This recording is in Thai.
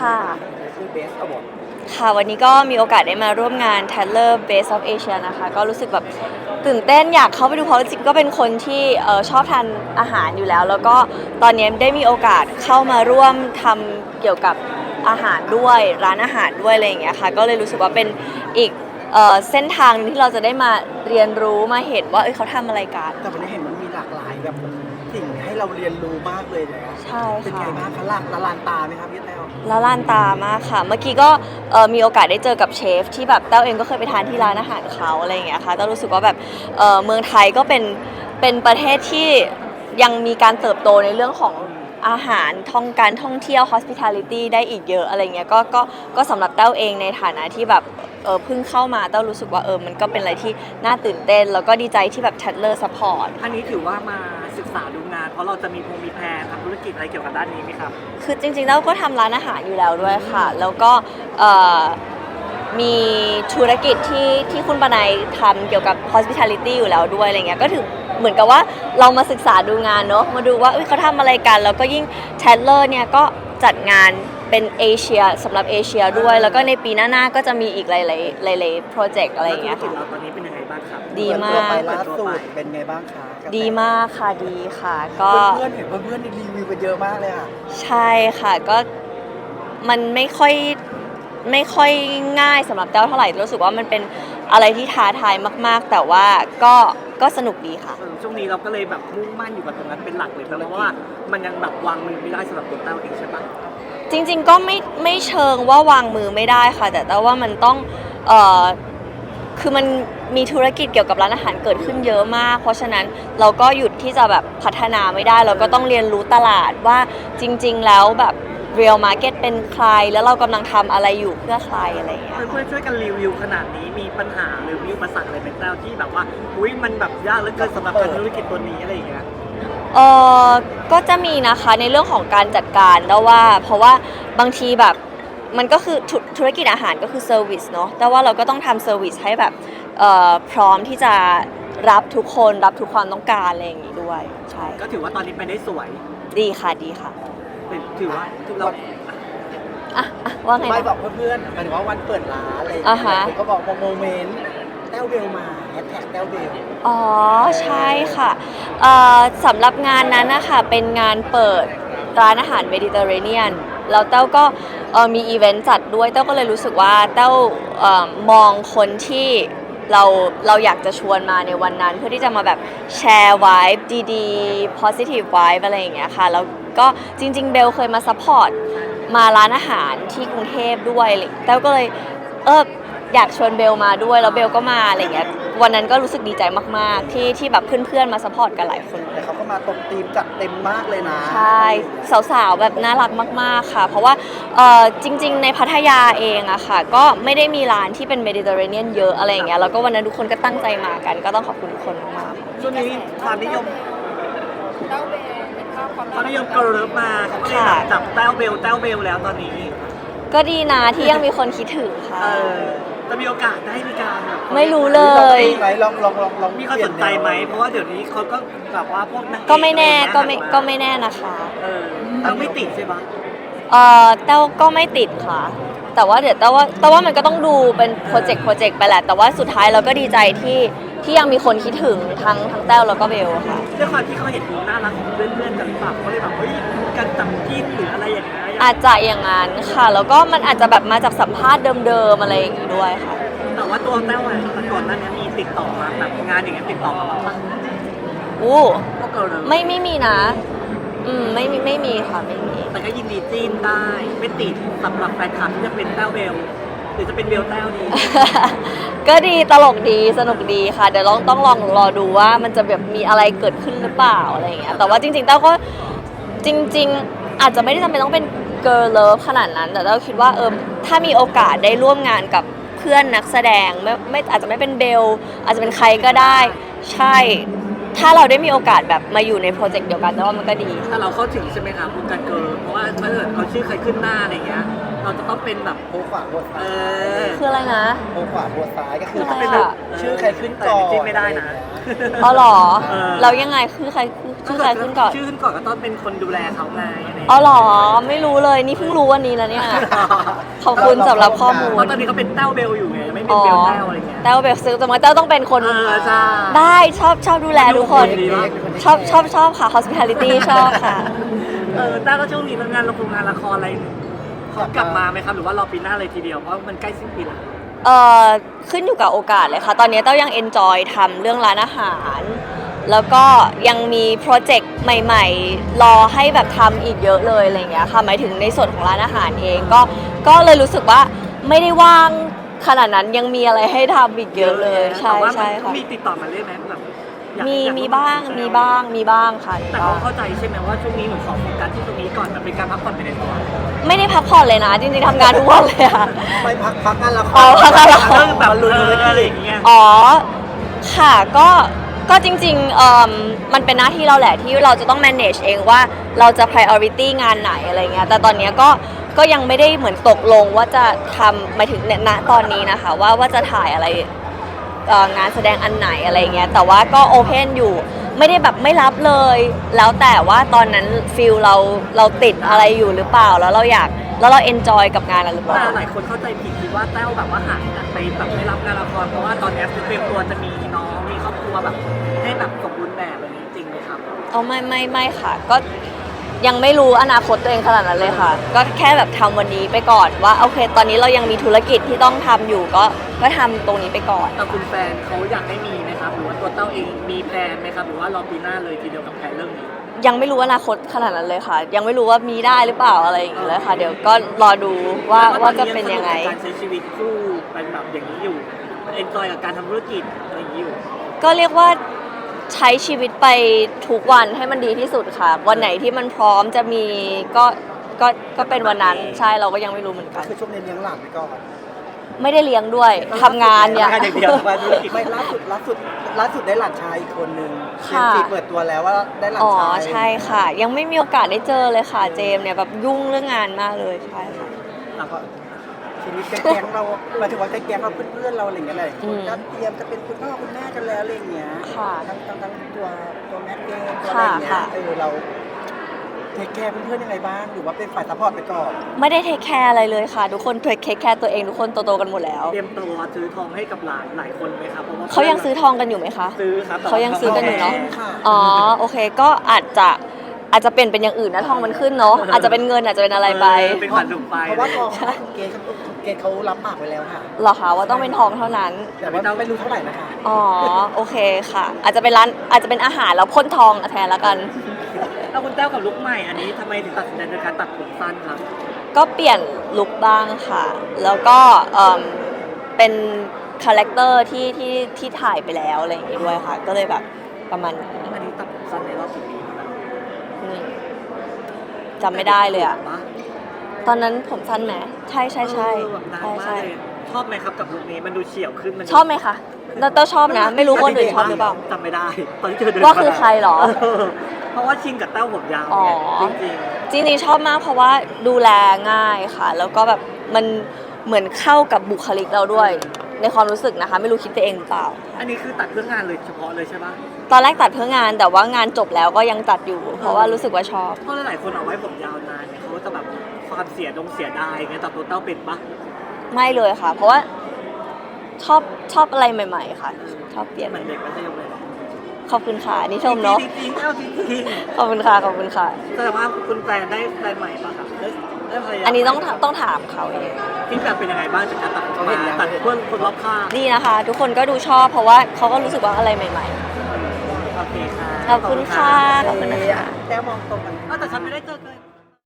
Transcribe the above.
ค่ะ ชื่อเบสอวอร์ดค่ะวันนี้ก็มีโอกาสได้มาร่วมงาน Taylor Base of Asia นะคะ ก็รู้สึกแบบตื่นเต้นอยากเข้าไปดูเพราะจริงๆก็เป็นคนที่เอ่อชอบทานอาหารอยู่แล้ว แล้วก็ตอนนี้ได้มีโอกาสเข้ามาร่วมทำเกี่ยวกับอาหารด้วยร้านอาหารด้วยอะไรอย่างเงี้ยค่ะ ก็เลยรู้สึกว่าเป็นอีกเอ่อเส้นทางหนึ่งที่เราจะได้มาเรียนรู้มาเห็นว่าเอ้ยเขาทำอะไรกัน แต่วันนี้เห็นมันมีหลากหลายแบบสิ่ง ให้เราเรียนรู้มากเลยนะใช่เป็นค่ะไงบ้างคะหลากละลานตาไหมครับพี่แต้วละลานตามากค่ะ เมื่อกี้ก็เอ่อมีโอกาสได้เจอกับเชฟที่แบบเต้าเองก็เคยไปทานที่ร้านอาหารเขาอะไรอย่างเงี้ยค่ะเต้ารู้สึกว่าแบบเอ่อเมืองไทยก็เป็นเป็นประเทศที่ยังมีการเติบโตในเรื่องของอาหารท่องการท่องเที่ยว hospitality ได้อีกเยอะอะไรเงี้ยก็ก็ก็สำหรับเต้าเองในฐานะที่แบบเออเพิ่งเข้ามาเต้ารู้สึกว่าเออมันก็เป็นอะไรที่น่าตื่นเต้น แล้วก็ดีใจที่แบบ Tatler support อันนี้ถือว่ามาศึกษาดูงาน เพราะเราจะมีพงมีแพลนทำธุรกิจอะไรเกี่ยวกับด้านนี้ไหมครับ คือจริงๆแล้วก็ทำร้านอาหารอยู่แล้วด้วยค่ะ แล้วก็เอ่อมีธุรกิจที่ที่คุณปนัยทำเกี่ยวกับ hospitality อยู่แล้วด้วยอะไรเงี้ย ก็ถือเหมือนกับว่าเรามาศึกษาดูงานเนอะมาดูว่าเอ้ยเขาทำอะไรกัน แล้วก็ยิ่ง t a d l e r เนี่ยก็จัดงานเป็นเอเชียสำหรับเอเชียด้วย แล้วก็ในปีหน้าๆก็จะมีอีกหลายๆหลายๆโปรเจกต์อะไรอย่างเงี้ยธุรกิจค่ะเราตอนนี้เป็นยังไงบ้างครับดีมาก เปิดตัวไปล่าสุดเป็นไงบ้างคะกระแส ดีมากค่ะดีค่ะ ก็เพื่อนๆเห็นเพื่อนๆในรีวิวกันเยอะมากเลยอะใช่ค่ะก็มันไม่ค่อยไม่ค่อยง่ายสำหรับแต้วเท่าไหร่รู้สึกว่ามันเป็นอะไรที่ท้าทายมาก ๆ แต่ว่าก็ก็สนุกดีค่ะเออช่วงนี้เราก็เลยแบบมุ่งมั่นอยู่กับตรงนั้นเป็นหลักเลยเพราะว่ามันยังแบบวางมือไม่ได้สำหรับตัวเต้าเองใช่ปะจริง ๆ ก็ไม่ไม่เชิงว่าวางมือไม่ได้ค่ะ แต่แต่ว่ามันต้องเอ่อ คือมันมีธุรกิจเกี่ยวกับร้านอาหารเกิดขึ้นเยอะมาก เพราะฉะนั้นเราก็หยุดที่จะแบบพัฒนาไม่ได้ เราก็ต้องเรียนรู้ตลาดว่าจริง ๆ แล้วแบบ real market เป็นใคร แล้วเรากำลังทำอะไรอยู่เพื่อใครอะไรอย่างเงี้ย เพื่อนๆช่วยกันรีวิวขนาดนี้มีปัญหาหรือมีอุปสรรคอะไรไหมแต้วที่แบบว่าอุ้ยมันแบบยากเหลือเกินสำหรับการธุรกิจตัวนี้อะไรอย่างเงี้ย เออก็จะมีนะคะในเรื่องของการจัดการแต่ว่า เพราะว่าบางทีแบบ มันก็คือธุธุรกิจอาหารก็คือเซอร์วิสเนาะแต่ว่าเราก็ต้องทำเซอร์วิสให้แบบเอ่อพร้อมที่จะรับทุกคนรับทุกความต้องการอะไรอย่างนี้ด้วยใช่ก็ถือว่าตอนนี้ไปได้สวยดีค่ะดีค่ะถือว่าเราอะอะว่าไงไม่บนะอกเพื่อนๆหมายถึงว่าวันเปิดร้านอะไรอย่างอ่าเงี้ฮะยผมก็บอกว่าโมเมนต์แต้วเบลมาแฮชแท็กแต้วเบลอ๋อใช่ค่ะเอ่อสำหรับงานนั้นนะคะเป็นงานเปิดร้านอาหารเมดิเตอร์เรเนียนแล้วเต้าก็ เอ่อมีอีเวนต์จัดด้วยเต้าก็เลยรู้สึกว่าเต้าเอ่อมองคนที่เราเราอยากจะชวนมาในวันนั้น เพื่อที่จะมาแบบแชร์ไวฟ์ดีๆ positive vibe อะไรอย่างเงี้ยค่ะแล้วก็จริง ๆ เบลเคยมาซัพพอร์ตมาร้านอาหารที่กรุงเทพด้วยเลยเต้าก็เลยเออ อยากชวนเบลมาด้วยแล้วเบลก็มาอะไรอย่างเงี้ยวันนั้นก็รู้สึกดีใจมากๆ ที่ที่แบบเพื่อนๆมาซัพพอร์ตกันหลายคนเลยแต่เขาก็มาตรงทีมจัดเต็มมากเลยนะใช่สาวๆแบบน่ารักมากๆค่ะ เพราะว่าเอ่อจริง ๆ ในพัทยาเองอะค่ะ ก็ไม่ได้มีร้านที่เป็นเมดิเตอร์เรเนียนเยอะอะไรอย่างเงี้ยแล้วก็วันนั้นทุกคนก็ตั้งใจมากัน ก็ต้องขอบคุณทุกคนมากๆช่วงนี้ความนิยมเต้าเบลเป็นภาพความความนิยมเกิร์ลมาเขาก็เลยแบบจับแต้วเบลแต้วเบลแล้วตอนนี้ ก็ดีนะที่ยังมีคนคิดถึงค่ะเออ จะมีโอกาสได้มีการแบบไม่รู้เลยไหมลองลองลองลองมีคนสนใจไหม เพราะว่าเดี๋ยวนี้เขาก็แบบว่าพวกนางเอกก็ไม่แน่อะรก็อย่างไม่เงี้ยก็ไม่แน่นะคะ เออเราไม่ติดใช่ปะเอ่อเต้าก็ไม่ติดค่ะ แต่ว่าเดี๋ยวเต้าว่าเต้าว่ามันก็ต้องดูเป็นโปรเจกต์โปรเจกต์ไปแหละ แต่ว่าสุดท้ายเราก็ดีใจที่ที่ยังมีคนคิดถึงทั้งทั้งแต้วแล้วก็เบลค่ะ ด้วยความที่เขาเห็นมุมน่ารักของเพื่อนๆกันหรือเปล่าเขาเลยแบบเฮ้ยกันจับกินหรืออะไรอย่างเงี้ย อาจจะอย่างนั้นค่ะ แล้วก็มันอาจจะแบบมาจากสัมภาษณ์เดิมๆอะไรอย่างนี้ด้วยค่ะ แต่ว่าตัวแต้วอะแต่ก่อนหนั้นมีติดต่อมาแบบงานอย่างเงี้ยติดต่อมาบ้างปะอู้พวกเกิร์ลไม่ไม่มีนะ อืมไม่มีไม่มีค่ะไม่มี แต่ก็ยินดีจีนได้ ไม่ติดสำหรับแฟนคลับที่จะเป็นแต้วเบลหรือจะเป็นเบลแต้วดี ก็ดีตลกดีสนุกดีค่ะ เดี๋ยวลองต้องลองรอดูว่ามันจะแบบมีอะไรเกิดขึ้นหรือเปล่าอะไรอย่างเงี้ยแต่ว่าจริงๆเต้าก็จริง ๆ อาจจะไม่ได้จำเป็นต้องเป็น girl love ขนาดนั้น แต่เราคิดว่าเออถ้ามีโอกาสได้ร่วมงานกับเพื่อนนักแสดงไม่ไม่อาจจะไม่เป็นเบล อาจจะเป็นใครก็ได้ ใช่ ถ้าเราได้มีโอกาสแบบมาอยู่ในโปรเจกต์เดียวกันแต่ว่ามันก็ดี ถ้าเราเข้าถึงใช่ไหมครับวงการเกิร์ลเพราะว่าถ้าเกิดเอาชื่อใครขึ้นหน้าอะไรเงี้ย เราจะต้องเป็นแบบโพขวาโพเอซ้ายอคืออะไรนะโพขวาโพซ้ายก็คือคืออะไรเป็นแบบอะชื่อใครขึ้นก่อนแต่จริงๆไม่ได้นะ อ๋อเหรอ เออ เรายังไงคือใครคือชื่อใครขึ้นก่อน ชื่อขึ้นก่อนก็ต้องเป็นคนดูแลเขาไงอะไรอย่างอ๋อเงี้ยเหรอ ไม่รู้เลยนี่เพิ่งรู้วันนี้แล้วเนี่ย ขอบคุณสำหรับข้อมูเพล ราะตอนนี้เขาเป็นเต้าเบลอยู่ไงไม่เป็นเบลเต้าอะไรเงี้ย แต้วเบลซื้อแต่ว่าแต้วต้องเป็นคน เออใช่ได้ชอบชอบดูแลทุกคน ดีมาก ชอบชอบชอบค่ะ hospitality ชอบค่ะ เออแต่แล้วช่วงนี้งานละครงานละครอะไรเขา กลับมาไหมครับ หรือว่ารอปีหน้าเลยทีเดียว เพราะมันใกล้สิ้นปีแล้ว เอ่อขึ้นอยู่กับโอกาสเลยค่ะ ตอนนี้เต้ายัง enjoy ทำเรื่องร้านอาหาร แล้วก็ยังมีโปรเจกต์ใหม่ ๆ รอให้แบบทำอีกเยอะเลยอะไรเงี้ยค่ะหมายถึงในส่วนของร้านอาหารเองก็ก็เลยรู้สึกว่าไม่ได้ว่างขนาดนั้นยังมีอะไรให้ทำอีกเยอะเลย ใช่แต่ว่าใช่มันค่ะ มีติดต่อมาเรื่อยไหมแบบ อยากมีอยกมีบ้างมีบ้างมีบ้างค่ะมีแต่เขาบ้าง เข้าใจใช่ไหมว่าช่วงนี้หนูขอโฟกัสที่ตรงนี้ก่อนมันเป็นการพักผ่อนไปในตัวไม่ได้พักผ่อนเลยนะ จริงๆทำงานทุกวันเลยค่ะ ไปพักพักงานละคอ๋อรพักงานละครเรื่องแบบเอออะไรอย่างเงี้ยอ๋อ ค่ะ ก็ ก็จริงๆเอ่มมันเป็นหน้าที่เราแหละที่เราจะต้อง manage เองว่าเราจะ priority งานไหนอะไรเงี้ย แต่ตอนเนี้ยก็ ก็ยังไม่ได้เหมือนตกลงว่าจะทำหมายถึงเนี่ยณตอนนี้นะคะ ว่าว่าจะถ่ายอะไรเอ่อ งานแสดงอันไหนอะไรเงี้ยแต่ว่าก็ open อยู่ไม่ได้แบบไม่รับเลย แล้วแต่ว่าตอนนั้นฟิลเราเราติดอะไรอยู่หรือเปล่าแล้วเราอยากแล้วเรา enjoy กับงานนั้นหรือเปแต่ล่าหลายคนเข้าใจผิดคิดว่าแต้วแบบว่าหายไปแบบไม่รับงานละครเพราะว่าตอนนี้เตรียมตัวจะมีน้องมีครอบครัวแบบให้แบบสมบูรณ์แบบอะไรอย่างนี้จริงไหมครับอ๋อไม่ไม่ไม่ค่ะ ก็ ยังไม่รู้อนาคตตัวเองขนาดนั้นเลยค่ะ ก็แค่แบบทำวันนี้ไปก่อนว่าโอเค ตอนนี้เรายังมีธุรกิจที่ต้องทำอยู่ก็ก็ทำตรงนี้ไปก่อนแต่คุณแฟนเขาอยากให้มีไหมครับหรือว่าตัวเต้าเองมีแพลนไหมครับหรือว่ารอปีหน้าเลยทีเดียวกับแพลนเรื่องนี้ยังไม่รู้อนาคตขนาดนั้นเลยค่ะ ยังไม่รู้ว่ามีได้หรือเปล่าอะไรอย่างเงี้ยเลยค่ะ เดี๋ยวก็รอดูว่าแล้วว่าตอจะเป็นยังไงสกับการใช้ชีวิตคู่เป็นแบบอย่างนี้อยู่เอนจอยกับการทำธุรกิจอะไรอย่างนี้อยู่ก็เรียกว่า ใช้ชีวิตไปทุกวันให้มันดีที่สุดค่ะ วันไหนที่มันพร้อมจะมีก็ก็ก็เป็นวันนั้นใช่เราก็ยังไม่รู้เหมือนก็กันคือช่วงนี้เลี้ยงหลานไปก่อนไม่ได้เลี้ยงด้วยทำงานเนี่ย ทำงานอย่างเดียวทำงานธุรกิจไม่ล่าสุดล่าสุดล่าสุดได้หลานชายอีกคนนึงเจมค่ะ ส์จีเปิดตัวแล้วว่าได้หลานอ๋อชายใช่ค่ะ ยังไม่มีโอกาสได้เจอเลยค่ะเจมส์เนี่ยแบบยุ่งเรื่องงานมากเลยใช่ค่ะแล้ว ก็ทีนี้แก๊งๆเราหมายถึงว่าแก๊งๆเราเพื่อนๆเราอะไรอย่างเงี้ยเลยอืมก็เตรียมจะเป็นคุณพ่อคุณแม่กันแล้วอะไรอย่างเงี้ยค่ะ ทั้งทั้งทั้งตัวตัวแม่เกมตัวอะไรอย่างเงี้ยค่ะ เออเราเทคแคร์เพื่อนๆยังไงบ้างหรือว่าเป็นฝ่ายซัพพอร์ตไปก่อนไม่ได้เทคแคร์อะไรเลยค่ะ ทุกคนเทคแคร์ตัวเองทุกคนโตๆกันหมดแล้ว เตรียมตัวซื้อทองให้กับหลานหลายคนไหมครับเพราะว่าเขายังซื้อทองกันอยู่ไหมคะ ซื้อครับแต่ว่เขายังซื้อกันอยู่เนาะค่ะ อ๋อโอเคก็อาจจะ อาจจะเป็นเป็นอย่างอื่นนะทองมันขึ้นเนาะอาจจะเป็นเงินอาจจะเป็นอะไรไปเเป็นขวัญถุงไปเพราะว่าทองคุณเกณฑ์เขาคุณเกณฑ์เขารับปากไปแล้วค่ะเหรอคะว่าต้องเป็นทองเท่านั้นแต่ว่าไม่รู้เท่าไหร่นะคะอ๋อโอเคค่ะ อาจจะเป็นร้านอาจจะเป็นอาหารแล้วพ่นทองแทนแล้วกันแล้วคุณแต้วกับลุกใหม่อันนี้ทำไมถึงตัดสินใจในการตัดผมสั้นครับก็เปลี่ยนลุคบ้างค่ะ แล้วก็เอิ่มเป็นคาแรคเตอร์ที่ที่ที่ถ่ายไปแล้วอะไรอย่างงี้ด้วยค่ะ ก็เลยแบบประมาณนี้อันนี้ตัดผมสั้นในรอบกี่ปี แล้วอืมจำไม่ได้เลยอะปะตอนนั้นผมสั้นไหมใช่ใช่ใช่เออแบบนานใช่มากใช่เลยชอบไหมครับกับลุคนี้มันดูเฉียวขึ้นมันดูชอบไหมคะเราเต้าชอบนะ ไม่รู้คนอื่นชอบหรือเปล่า จำไม่ได้ ตอนที่เจอเดินว่าคือใครเหรอเออเพราะว่าชินกับแต้วผมยาวอ๋อ ไงจริงจริงๆชอบมากเพราะว่าดูแลง่ายค่ะ แล้วก็แบบมันเหมือนเข้ากับบุคลิกเราด้วย ในความรู้สึกนะคะ ไม่รู้คิดไปเองหรือเปล่า ๆอันนี้คือตัดเพื่องานเลยเฉพาะเลยใช่ปะ ตอนแรกตัดเพื่องานแต่ว่างานจบแล้วก็ยังตัดอยู่ เพราะว่ารู้สึกว่าชอบ เพราะหลายๆคนเอาไว้ผมยาวนานเนี่ยเขาจะแบบความเสียดงเสียดายไงแต่ตัวเต้าเป็นปะไม่เลยค่ะ เพราะว่าชอบชอบอะไรใหม่ ๆ ค่ะ ชอบเปลี่ยนเหมือนเด็กมัธยมเลยขอบคุณค่ะนี่ชมเนาะจริงๆเต้าจริงขอบคุณค่ะขอบคุณค่ะๆแสดงว่าคุณแฟนได้แฟนใหม่ปะครับได้ได้ภรรยาอันนี้ต้องต้องถามเขาเอง ฟีดแบ็กเป็นยังไงบ้างจากการตัดผมเขาเห็นยังตัดเพื่อนคนรอบข้าง ดีนะคะ ทุกคนก็ดูชอบเพราะว่าเขาก็รู้สึกว่าอะไรใหม่โอ เคค่ะๆขอบคุณค่ะ ขอบคุณนะคะ แต้วมองตรงกันอ้าวแต่ฉันไม่ได้เจอเลย